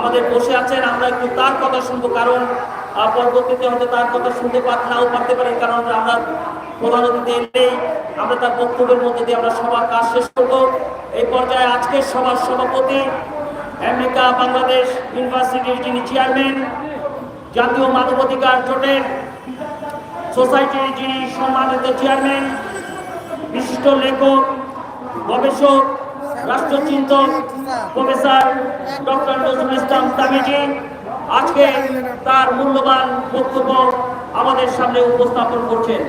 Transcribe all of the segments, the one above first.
আমাদের বসে আছেন, আমরা একটু তার কথা শুনব, কারণ পরবর্তীতে হয়তো তার কথা শুনতে পার নাও পারতে পারি কারণ আমরা প্রধান অতিথি এলেই আমরা তার বক্তব্যের মধ্যে দিয়ে আমরা সবার কাজ শেষ করব। এই পর্যায়ে আজকের সভার সভাপতি আমেরিকা বাংলাদেশ ইউনিভার্সিটির যিনি চেয়ারম্যান, জাতীয় মানবাধিকার জোটের সোসাইটির যিনি সম্মানিত চেয়ারম্যান, বিশিষ্ট লেখক, গবেষক রাষ্ট্রচিন্তক প্রফেসর ডক্টর নজরুল ইসলাম তামিজি, আজকে তার মূল্যবান বক্তব্য আমাদের সামনে উপস্থাপন করছেন।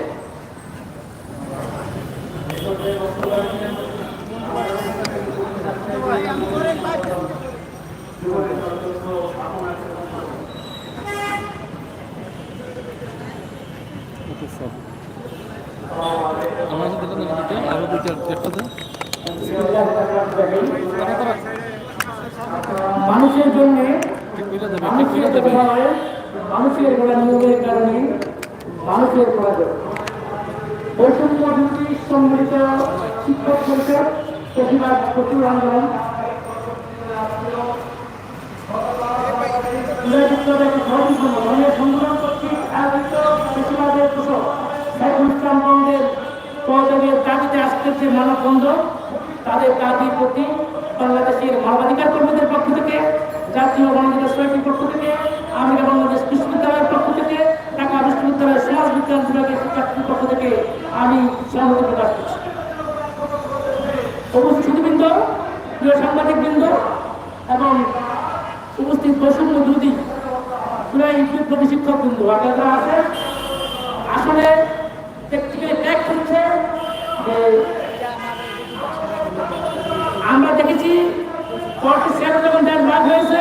আমার দুটো আরও দুইটা দেন। মানুষের জন্য মানুষের গোড়া নিয়োগের কারণে মানুষের বৈষম্য দুটি সম্মিলিত শিক্ষক পরিষদ প্রতিবাদ প্রচুর আন্দোলন। সংগ্রাম কর্তৃক আয়োজিত প্রতিবাদের কৃষক ইসলাম বন্ধের সহযোগের দাবিতে আসতেছে মানববন্ধন তাদের দাবির প্রতি, বাংলাদেশের মানবাধিকার কর্মীদের পক্ষ থেকে, জাতীয় মানবাধিকার সোসাইটির পক্ষ থেকে আমেরিকা বাংলাদেশ বিশ্ববিদ্যালয়ের পক্ষ থেকে, ঢাকা বিশ্ববিদ্যালয়ের সমাজ বিজ্ঞান বিভাগের শিক্ষার্থীর পক্ষ থেকে আমি সহমতি প্রকাশ করছি। উপস্থিতিবৃন্দ, প্রিয় সাংবাদিকবৃন্দ এবং উপস্থিত বৈষম্য বিরোধী জুলাই বিপ্লবী শিক্ষক বৃন্দ আপনারা আছে সেভেন যখন দেশ হয়েছে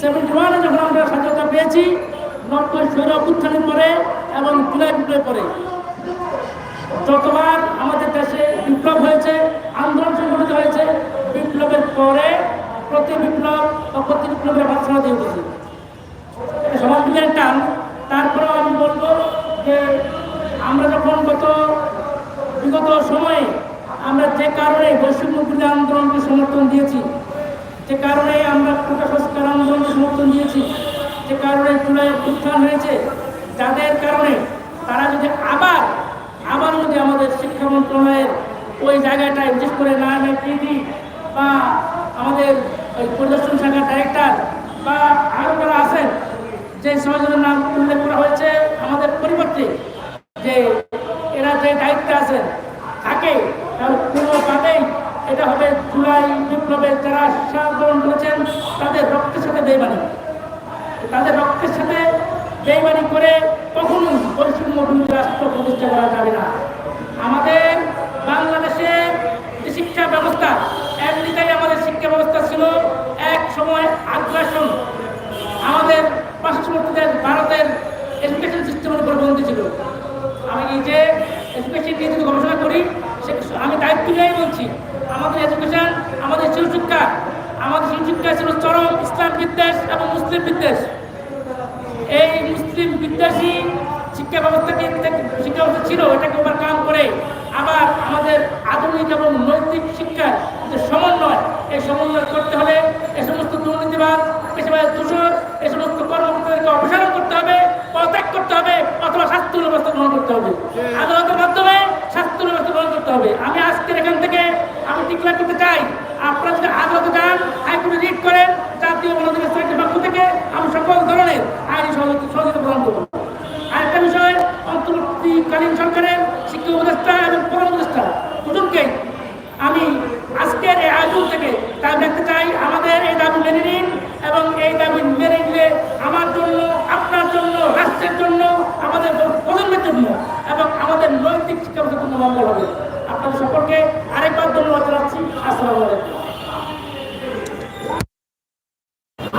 সেভেন্টি ওয়ানে যখন পেয়েছি, নব্বই পরে এবং পরে। যতবার আমাদের দেশে বিপ্লব হয়েছে, আন্দোলন সংগঠিত হয়েছে, বিপ্লবের পরে প্রতি বিপ্লব বা প্রতি বিপ্লবের ভাষা দিয়ে উঠেছে। সমাজ টান। তারপরেও আমি বলব যে আমরা যখন গত বিগত সময়ে আমরা যে কারণে বৈষম্য আন্দোলনকে সমর্থন দিয়েছি যে কারণে আমরা কোটা সংস্কার আন্দোলনকে সমর্থন দিয়েছি, যে কারণে জুলাই উত্থান হয়েছে, যাদের কারণে তারা যদি আবার আবার যদি আমাদের শিক্ষা মন্ত্রণালয়ের ওই জায়গাটায় বিশেষ করে নারায়ণ পিডি বা আমাদের ওই পরিদর্শন শাখার ডাইরেক্টর বা আরও যারা আছেন যে সমাজের নাম উল্লেখ করা হয়েছে আমাদের পরিবর্তে যে এরা যে দায়িত্বে আছেন থাকে তার কোনোভাবেই এটা হবে জুলাই বিপ্লবের যারা আন্দোলন করেছেন তাদের রক্তের সাথে বেইমানি। তাদের রক্তের সাথে বেইমানি করে কখনোই বিরোধী রাষ্ট্র প্রতিষ্ঠা করা যাবে না। আমাদের বাংলাদেশে যে শিক্ষা ব্যবস্থা, এমনিতেই আমাদের শিক্ষা ব্যবস্থা ছিল এক সময় আগ্রাসন। আমাদের পার্শ্ববর্তী দেশ ভারতের এডুকেশন সিস্টেমের উপর বন্দী ছিল। আমি নিজে এডুকেশন নিয়ে যদি গবেষণা করি আমি দায়িত্ব নিয়েই বলছি, আমাদের এডুকেশন আমাদের শিক্ষা আমাদের শিক্ষা ছিল চরম ইসলাম বিদ্বেষ এবং মুসলিম বিদ্বেষ। এই মুসলিম বিদ্বেষী শিক্ষা ব্যবস্থাকে শিক্ষা ব্যবস্থা ছিল এটাকে ওভারকাম করে আবার আমাদের আধুনিক এবং নৈতিক শিক্ষার যে সমন্বয় এই সমন্বয় করতে হলে এ সমস্ত দুর্নীতিবাদ পেশাবাদ দূষণ এ সমস্ত কর্মকর্তাদেরকে অপসারণ করতে হবে পদত্যাগ করতে হবে অথবা স্বাস্থ্য ব্যবস্থা গ্রহণ করতে হবে। আদালতের মাধ্যমে স্বাস্থ্য ব্যবস্থা গ্রহণ করতে হবে। আমি আজকের এখান থেকে আমি ডিক্লেয়ার করতে চাই আপনারা যদি আদালতে যান হাইকোর্টে রিট করেন জাতীয় গণতান্ত্রিক সোসাইটির পক্ষ থেকে আমি সকল ধরনের আইনি সহযোগিতা সহযোগিতা প্রদান করব আরেকটা বিষয় অন্তর্বর্তীকালীন সরকারের শিক্ষা উপদেষ্টা এবং প্রধান উপদেষ্টা দুজনকেই আমি আজকের এই আয়োজন থেকে দাবি দেখতে চাই। আমাদের এই দাবি মেনে নিন এবং এই দাবি মেনে নিলে আমার জন্য, আপনার জন্য, রাষ্ট্রের জন্য, আমাদের প্রজন্মের জন্য এবং আমাদের নৈতিক শিক্ষা জন্য মঙ্গল হবে। আপনাদের সকলকে আরেকবার ধন্যবাদ জানাচ্ছি। আসসালামু আলাইকুম।